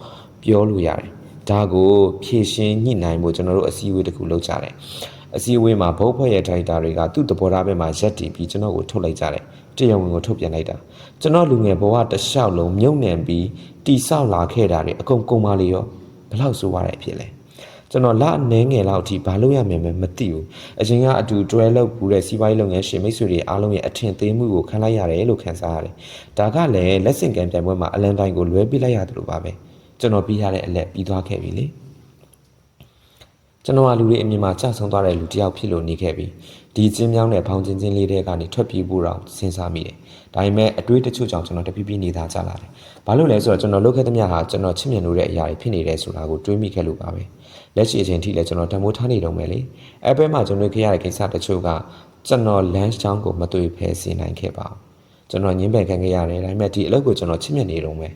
ပြောလို့ရတယ်။ ဒါကိုဖြည့်ရှင်းညှိနှိုင်းဖို့ကျွန်တော်တို့အစည်းအဝေးတစ်ခုလုပ်ကြတယ်။အစည်းအဝေးမှာဘုတ်ဖွဲ့ရဲ့ဒိုက်တာတွေကသူ့သဘောထားဘက်မှာရက်တည်ပြီးကျွန်တော်ကိုထုတ်လိုက်ကြတယ်။တရားဝင်ကိုထုတ်ပြန်လိုက်တာ။ကျွန်တော်လူငယ်ဘဝတစ်လျှောက်လုံးမြုပ်နှံပြီးတိဆောက်လာခဲ့တာတွေအကုန်ကုန်ပါလေရောဘလောက်ဆိုရတဲ့အဖြစ်လဲ။ကျွန်တော်လအနေငယ်လောက်အထိဘာလို့ရမယ်မသိဘူးအရင်ကအတူတွဲလုပ်ဘူးတဲ့စီးပွားရေးလုပ်ငန်းရှင်မိတ်ဆွေတွေအားလုံးရဲ့အထင်သေးမှုကိုခံလိုက်ရတယ်လို့ခံစားရတယ်ဒါကလည်းလက်ဆင့်ကမ်းပြိုင်ပွဲမှာအလန်တိုင်းကိုလွဲပေးလိုက်ရတယ်လို့ပါပဲ ကျွန်တော်ပြီးရတဲ့အလက်ပြီးသွားခဲ့ပြီလေကျွန်တော်ကလူတွေအမြင်မှာကြဆုံသွားတဲ့လူတစ်ယောက်ဖြစ်လို့နေခဲ့ပြီဒီကျင်းမြောင်းတဲ့ဖောင်ချင်းချင်းလေးတွေကနေထွက်ပြေးဖို့တော့စဉ်းစားမိတယ်ဒါပေမဲ့အတွေးတချို့ကြောင့်ကျွန်တော်တပြည့်ပြည့်နေသားကြလာတယ်ဘာလို့လဲဆိုတော့ကျွန်တော်လုပ်ခဲ့သမျှဟာကျွန်တော်ချစ်မြတ်လို့တဲ့အရာတွေဖြစ်နေတယ်ဆိုတာကိုတွေးမိခဲ့လို့ပါပဲလက်ရှိအချိန်ထိလည်းကျွန်တော်တံမိုးထားနေတော့မယ်လေအဲဘဲမှာကျွန်တော်ခဲ့ရတဲ့ကိစ္စတချို့ကကျွန်တော် lunch ချောင်းကိုမတွေ့ဖဲစီနိုင်ခဲ့ပါဘူးကျွန်တော်ညင်းပယ်ခံခဲ့ရတယ်ဒါပေမဲ့ဒီအလုပ်ကိုကျွန်တော်ချစ်မြတ်နေတော့မယ်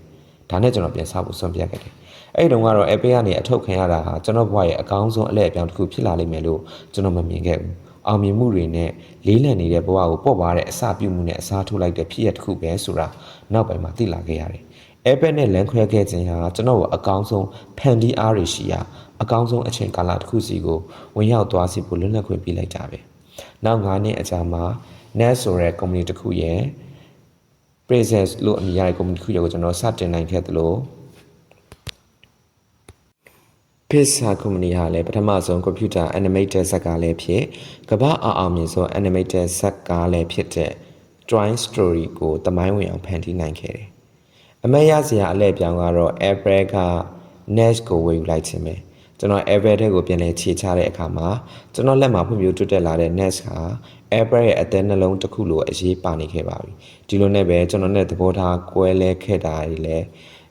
ဒါနဲ့ကျွန်တော်ပြန်စားဖို့ဆုံးဖြတ်ခဲ့တယ်အဲ့တုန်းကတော့ Apple ကနေအထုတ်ခံရတာဟာကျွန်တော်ဘဝရဲ့အကောင်းဆုံးအလဲအပြောင်းတစ်ခုဖြစ်လာလိမ့်မယ်လို့ကျွန်တော်မမြင်ခဲ့ဘူးအောင်မြင်မှုတွေနဲ့လေးလံနေတဲ့ဘဝကိုပေါ့ပါတဲ့အစပြုမှုနဲ့အစားထိုးလိုက်တဲ့ဖြစ်ရတစ်ခုပဲဆိုတာနောက်ပိုင်းမှာသိလာခဲ့ရတယ် Apple နဲ့လမ်းခွဲခဲ့ခြင်းဟာကျွန်တော်ကိုအကောင်းဆုံးဖန်တီးအားရရှိရာအကောင်းဆုံးအချိန်ကာလတစ်ခုစီကိုဝင်ရောက်သွားစီဖို့လွတ်လပ်ခွင့်ပေးလိုက်တာပဲနောက်9နှစ်အကြာမှာ Net ဆိုတဲ့ company တစ်ခုရဲ့ Presence လို့အမည်ရတဲ့ company တစ်ခုရဲ့ကိုကျွန်တော်စတင်နိုင်ခဲ့သလို Pixar company ဟာလည်းပထမဆုံး computer animated ဇာတ်ကားလည်းဖြစ်ကမ္ဘာအအောင်မြင်ဆုံး animated ဇာတ်ကားလည်းဖြစ်တဲ့ Toy Story ကိုတမိုင်းဝင်အောင်ဖန်တီးနိုင်ခဲ့တယ်။အမတ်ရစရာအလဲပြောင်းကတော့ Apple က Nest ကိုဝယ်ယူလိုက်ခြင်းပဲ။ကျွန်တော် Apple ထဲကိုပြန်လဲခြေချတဲ့အခါမှာကျွန်တော်လက်မှာဖွံ့ဖြိုးတိုးတက်လာတဲ့ Nest ဟာ Apple ရဲ့အသက်နှလုံးတစ်ခုလိုအရေးပါနေခဲ့ပါပြီ။ဒီလိုနဲ့ပဲကျွန်တော်နဲ့သဘောထားကွဲလဲခဲ့တာတွေလည်း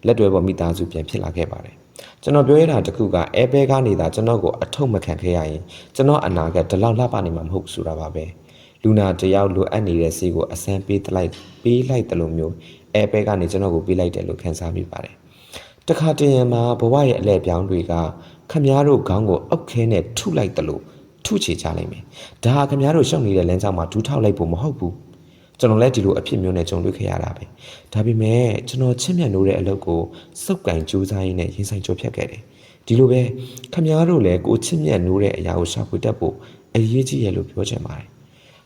လက်တွဲပေါ်မိသားစုပြန်ဖြစ်လာခဲ့ပါတယ်။ကျွန်တော်ပြောရတာတခုက Apple ကနေသာကျွန်တော်ကိုအထုပ်မခံခဲ့ရရင်ကျွန်တော်အနာဂတ်ဒီလောက်လှပနေမှာမဟုတ်ဆိုတာပါပဲလူနာတယောက်လိုအပ်နေတဲ့စီကိုအစမ်းပေးလိုက်ပေးလိုက်တယ်လို့မျိုး Apple ကနေကျွန်တော်ကိုပေးလိုက်တယ်လို့ခံစားမိပါတယ်တခါတရံမှာဘဝရဲ့အလဲပြောင်းတွေကခမည်းတော်ခေါင်းကိုအောက်ခဲနဲ့ထုလိုက်တယ်လို့ ထုချေကြလိုက်မယ်ဒါဟာခမည်းတော်ရှောက်နေတဲ့လမ်းကြောင်းမှာဒူးထောက်လိုက်ဖို့မဟုတ်ဘူးကျွန်တော်လည်းဒီလိုအဖြစ်မျိုးနဲ့ကြုံတွေ့ခဲ့ရတာပဲဒါပေမဲ့ကျွန်တော်ချစ်မြတ်နိုးတဲ့အလုပ်ကိုစုပ်ကင်ကြိုးစားရင်းနဲ့ရင်ဆိုင်ကြိုးဖြတ်ခဲ့တယ်ဒီလိုပဲခမည်းတော်လည်းကိုချစ်မြတ်နိုးတဲ့အရာကိုရှာဖွေတတ်ဖို့အရေးကြီးရလို့ပြောချင်ပါတယ်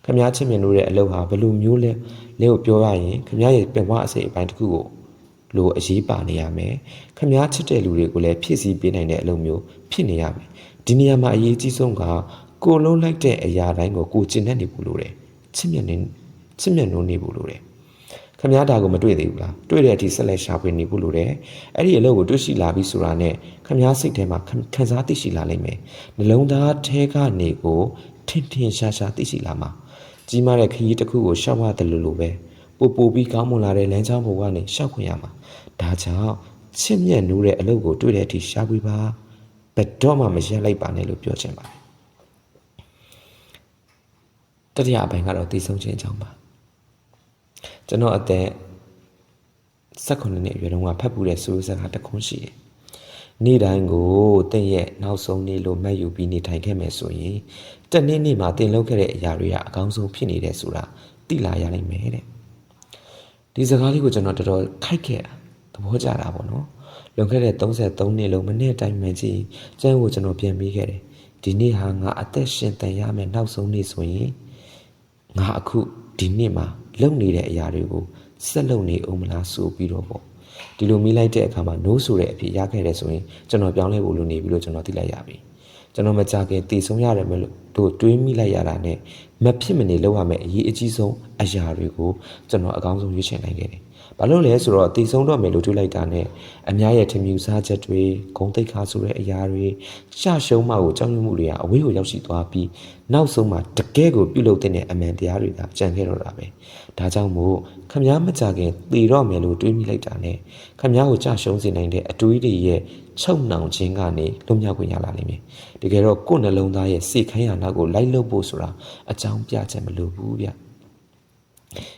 ခမည်းချစ်မြတ်နိုးတဲ့အလုပ်ဟာဘယ်လိုမျိုးလဲလဲကိုပြောရရင်ခမည်းရဲ့ပြန်ဝအစိတ်အပိုင်းတစ်ခုကိုလိုအရေးပါနေရမယ်ခမည်းချစ်တဲ့လူတွေကိုလည်းဖြည့်ဆည်းပေးနိုင်တဲ့အလုပ်မျိုးဖြစ်နေရမယ်ဒီနေရာမှာအရေးကြီးဆုံးက ကိုလုံးလိုက်တဲ့အရာတိုင်းကိုကိုကျင့်တတ်နေဖို့လိုတယ်ချစ်မြတ်နေချစ်မြတ်နိုးနေဖို့လိုတယ်ခမည်းတာကိုမတွေ့သေးဘူးလားတွေ့တဲ့အထိဆက်လက်ရှာဖွေနေဖို့လိုတယ်အဲ့ဒီအလုပ်ကိုတွေ့ရှိလာပြီဆိုတာနဲ့ခမည်းစိတ်ထဲမှာခံစားသိရှိလာလိမ့်မယ်နှလုံးသားထဲကနေကိုထင်ထင်ရှားရှားသိရှိလာမှာကြီးမားတဲ့ခရီးတစ်ခုကိုရှောက်ရတယ်လို့လိုပဲပို့ပို့ပြီးကောင်းမွန်လာတဲ့လမ်းကြောင်းပေါ်ကနေရှောက်ခွင့်ရမှာဒါကြောင့်ချစ်မြတ်နိုးတဲ့အလုပ်ကိုတွေ့တဲ့အထိရှာဖွေပါဘယ်တော့မှမရက်လိုက်ပါနဲ့လို့ပြောချင်ပါတယ် တတိယအပိုင်းကတော့တည်ဆုံးခြင်းအကြောင်းပါကျွန်တော်အသက်18နှစ်အရွယ်တုန်းကဖတ်ပူတဲ့စိုးစကားတစ်ခွန်းရှိတယ်။နေ့တိုင်းကိုတင့်ရဲ့နောက်ဆုံးနေ့လို့မှတ်ယူပြီးနေထိုင်ခဲ့မယ်ဆိုရင်တနေ့နေ့မှာတင်လုပ်ခဲ့တဲ့အရာတွေကအကောင်းဆုံးဖြစ်နေတယ်ဆိုတာသိလာရနိုင်မယ်တဲ့။ဒီစကားလေးကိုကျွန်တော်တော်တော်ခိုက်ခဲ့တာသဘောကျတာပေါ့နော်။လွန်ခဲ့တဲ့33နှစ်လုံးမနေ့တိုင်းမှကြီးကျန်းကိုကျွန်တော်ပြန်ပြီးခဲ့တယ်။ဒီနေ့ဟာငါအသက်ရှင်တန်ရမယ်နောက်ဆုံးနေ့ဆိုရင် ငါအခုဒီနေ့မှာလုပ်နေတဲ့အရာတွေကိုဆက်လုပ်နေအောင်မလားဆိုပြီးတော့ပေါ့ဒီလိုမိလိုက်တဲ့အခါမှာ no ဆိုတဲ့အဖြစ်ရခဲ့တယ်ဆိုရင်ကျွန်တော်ပြောင်းလဲဖို့လိုနေပြီလို့ကျွန်တော်သိလိုက်ရပြီကျွန်တော်မကြခင်တည်ဆုံးရတယ်မလို့တို့တွေးမိလိုက်ရတာနဲ့မဖြစ်မနေလောက်ရမယ့်အရေးအကြီးဆုံးအရာတွေကိုကျွန်တော်အကောင်းဆုံးရွေးချယ်နိုင်ခဲ့တယ် ဘာလို့လဲဆိုတော့တည်ဆုံးတော့မယ်လို့တွေးလိုက်တာနဲ့အများရဲ့ထင်မြူစားချက်တွေဂုံတိတ်ခါဆိုတဲ့အရာတွေရှရှုံးမှကိုကြောက်ရွံ့မှုတွေကအဝေးကိုရောက်ရှိသွားပြီးနောက်ဆုံးမှာတကယ်ကိုပြုလုပ်တဲ့အမှန်တရားတွေကကြံခဲ့တော့တာပဲဒါကြောင့်မို့ခမားမကြခင်တည်တော့မယ်လို့တွေးမိလိုက်တာနဲ့ခမားကိုကြရှုံးစေနိုင်တဲ့အတွေးတွေရဲ့ချုပ်နှောင်ခြင်းကနေလွတ်မြောက်ခွင့်ရလာလိမ့်မယ်တကယ်တော့ကိုယ်နှလုံးသားရဲ့စိတ်ခိုင်းရနာကိုလိုက်လုပ်ဖို့ဆိုတာအကြောင်းပြချက်မလိုဘူးဗျ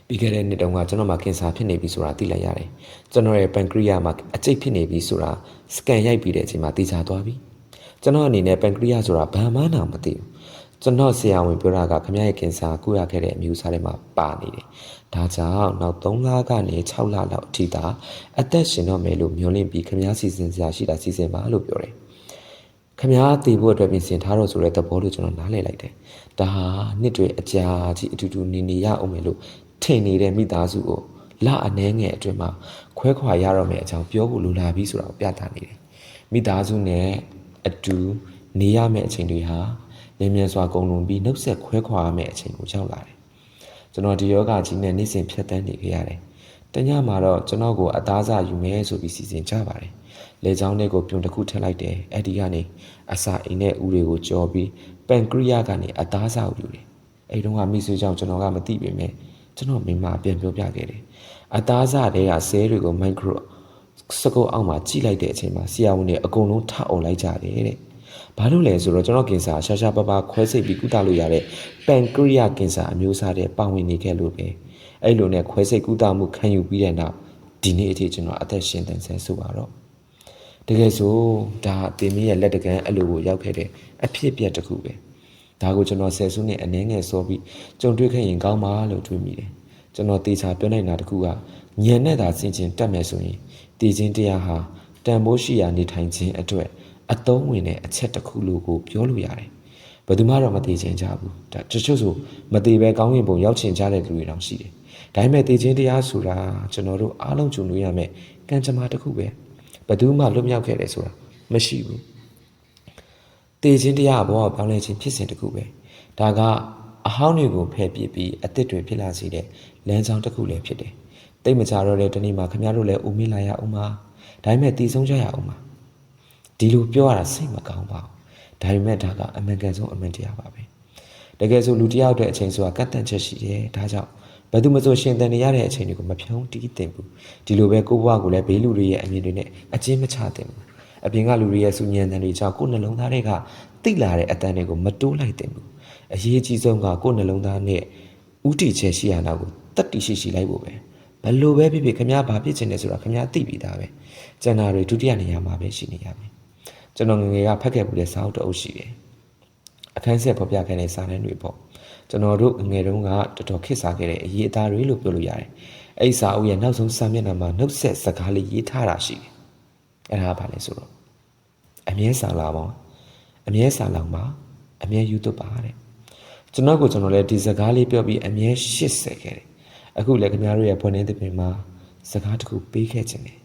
ပြီးခဲ့တဲ့နှစ်တုန်းကကျွန်တော်မှာကင်ဆာဖြစ်နေပြီဆိုတာသိလိုက်ရတယ်။ကျွန်တော်ရဲ့ပန်ကရီယာမှာအကျိတ်ဖြစ်နေပြီဆိုတာစကန်ရိုက်ပြီးတဲ့အချိန်မှာသိချသွားပြီ။ကျွန်တော်အနေနဲ့ပန်ကရီယာဆိုတာဘာမှနာမသိဘူး။ကျွန်တော်ဆရာဝန်ပြောတာကခမရရဲ့ကင်ဆာကုရခဲ့တဲ့အမျိုးအစားတွေမှာပါနေတယ်။ဒါကြောင့်နောက်3လကနေ6လလောက်အထိသာအသက်ရှင်တော့မယ်လို့မျှော်လင့်ပြီးခမရစီစဉ်စရာရှိတာစီစဉ်ပါလို့ပြောတယ်။ခမားတည်ဖို့အတွက်ပြင်ဆင်ထားတော့ဆိုတဲ့သဘောလို့ကျွန်တော်နားလည်လိုက်တယ်။ဒါဟာနှစ်တွေအကြာကြီးအတူတူနေနေရအောင်မယ်လို့ ထင်နေတဲ့မိသားစုကိုလအနှဲငယ်အတွင်းမှာခွဲခွာရတော့မယ်အကြောင်းပြောဖို့လိုလာပြီဆိုတာကိုပြသနေတယ်။မိသားစုနဲ့အတူနေရမယ့်အချိန်တွေဟာလင်းမြန်စွာကုန်လွန်ပြီးနှုတ်ဆက်ခွဲခွာရမယ့်အချိန်ကိုရောက်လာတယ်။ကျွန်တော်ဒီယောဂကြီးနဲ့နေ့စဉ်ဖြတ်တန်းနေခဲ့ရတယ်။တညမှာတော့ကျွန်တော်ကိုအသားစားယူမယ်ဆိုပြီးစီစဉ်ကြပါတယ်။လေချောင်းလေးကိုပြုံတစ်ခုထည့်လိုက်တယ်။အဲ့ဒီကနေအစာအိမ်နဲ့ဥတွေကိုကြော်ပြီးပန်ကရီယာကနေအသားစားကိုယူတယ်။အဲ့တုန်းကမိဆွေးကြောင့်ကျွန်တော်ကမသိပေမဲ့ ကျွန်တော်မိမပြန်ပြောပြခဲ့တယ်။အသားစားတွေကဆဲတွေကိုမိုက်ခရိုစကုတ်အောက်မှာကြီးလိုက်တဲ့အချိန်မှာဆရာဝန်တွေအကုန်လုံးထအောင်လိုက်ကြတယ်တဲ့။ဘာလို့လဲဆိုတော့ကျွန်တော်ကင်ဆာရှာရှာပါပါခွဲစိတ်ပြီးကုသလို့ရတဲ့ပန်ကရီယာကင်ဆာအမျိုးအစားတွေပါဝင်နေခဲ့လို့ပဲ။အဲ့လိုနဲ့ခွဲစိတ်ကုသမှုခံယူပြီးတဲ့နောက်ဒီနေ့အထိကျွန်တော်အသက်ရှင်တန်ဆဲဆိုပါတော့တကယ်ဆိုဒါတင်မင်းရဲ့လက်တကမ်းအလိုကိုရောက်ခဲ့တဲ့အဖြစ်အပျက်တစ်ခုပဲ ဒါကိုကျွန်တော်ဆယ်စုနှစ်အနည်းငယ်စောပြီးကြုံတွေ့ခဲ့ရင်ကောင်းပါလို့တွေးမိတယ်ကျွန်တော်တေချာပြောနိုင်တာတစ်ခုကညံနဲ့သာဆင်ခြင်တက်မယ်ဆိုရင်တည်ခြင်းတရားဟာတန်ဖိုးရှိရာနေထိုင်ခြင်းအတွက်အသုံးဝင်တဲ့အချက်တစ်ခုလို့ကိုပြောလို့ရတယ်ဘယ်သူမှတော့မသိချင်ကြဘူးဒါတချို့ဆိုမသိပဲကောင်းကင်ဘုံရောက်ချင်ကြတဲ့လူတွေတောင်ရှိတယ်ဒါပေမဲ့တည်ခြင်းတရားဆိုတာကျွန်တော်တို့အားလုံးကြုံလို့ရမယ်ကံကြမ္မာတစ်ခုပဲဘယ်သူမှလွတ်မြောက်ခဲ့တယ်ဆိုတာမရှိဘူး တည်ခြင်းတရားဘောပြောင်းလဲခြင်းဖြစ်စဉ်တစ်ခုပဲဒါကအဟောင်းတွေကိုဖယ်ပစ်ပြီးအသစ်တွေဖြစ်လာစေတဲ့လမ်းကြောင်းတစ်ခုလည်းဖြစ်တယ်တိတ်မကြတော့တဲ့တနေ့မှာခင်ဗျားတို့လည်းဦးမေးလာရအောင်ပါဒါပေမဲ့တည်ဆုံးကြရအောင်ပါဒီလိုပြောရတာစိတ်မကောင်းပါဘူးဒါပေမဲ့ဒါကအမှန်ကန်ဆုံးအမှန်တရားပါပဲတကယ်ဆိုလူတစ်ယောက်အတွက်အချိန်ဆိုတာကတ်တန့်ချက်ရှိတယ်ဒါကြောင့်ဘယ်သူမှဆိုရှင်တန်နေရတဲ့အချိန်တွေကိုမဖြုံးတီးတင်ဘူးဒီလိုပဲကိုယ့်ဘဝကိုလည်းဘေးလူတွေရဲ့အမြင်တွေနဲ့အချင်းမချတင်ဘူး အပြင်ကလူတွေရဲ့စူညံတန်တွေကြောင့်ကိုယ်နှလုံးသားတွေကတိတ်လာတဲ့အတန်းတွေကိုမတိုးလိုက်တင်ဘူးအရေးကြီးဆုံးကကိုယ်နှလုံးသားနဲ့ဥတီချက်ရှိရတာကိုတတ်တည်ရှိရှိလိုက်ဖို့ပဲဘယ်လိုပဲဖြစ်ဖြစ်ခမားဘာဖြစ်ချင်လဲဆိုတာခမားသိပြီးသားပဲကျန်တာတွေဒုတိယနေရာမှာပဲရှိနေရမယ်ကျွန်တော်ငယ်ငယ်ကဖတ်ခဲ့မှုတဲ့စာအုပ်တစ်အုပ်ရှိတယ်အခန်းဆက်ဖော်ပြခဲ့တဲ့စာတမ်းတွေပေါ့ကျွန်တော်တို့ငယ်တုန်းကတော်တော်ခက်စားခဲ့တဲ့အရေးအသားတွေလို့ပြောလို့ရတယ်အဲ့ဒီစာအုပ်ရဲ့နောက်ဆုံးစာမျက်နှာမှာနှုတ်ဆက်စကားလေးရေးထားတာရှိတယ် အဲ့ဒါကဘာလဲဆိုတော့အမြဲစာလာပါအမြဲစာလောင်ပါအမြဲယူသွပါတဲ့ကျွန်တော်ကကျွန်တော်လည်းဒီစကားလေးပြောပြီးအမြဲရှစ်ဆက်ခဲ့တယ်အခုလည်းခင်ဗျားတို့ရဲ့ဘွယ်နေသဖြင့်မှာစကားတစ်ခုပေးခဲ့ခြင်းတယ်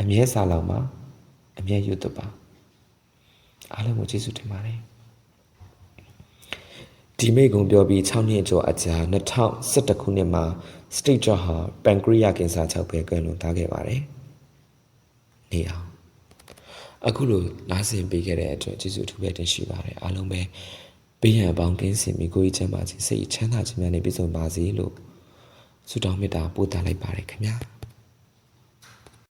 အမြဲစာလောင်ပါအမြဲယူသွပါအားလုံးကိုကျေးဇူးတင်ပါတယ်ဒီမိတ်ကုံပြောပြီး6နှစ်ကျော်အကြာ2011ခုနှစ်မှာ state job ဟာပန်ကရီယာကင်ဆာ6ပဲကွယ်လွန်ထားခဲ့ပါတယ်။ နေအောင်အခုလိုနားဆင်ပေးခဲ့တဲ့အတွက်ကျေးဇူးအထူးပဲတင်ရှိပါတယ်အားလုံးပဲဘေးရန်ပေါင်းကင်းစင်ပြီးကိုယ်ကြီးချမ်းသာခြင်းစိတ်ချမ်းသာခြင်းများနဲ့ပြည့်စုံပါစေလို့ဆုတောင်းမေတ္တာပို့သလိုက်ပါတယ်ခင်ဗျာ။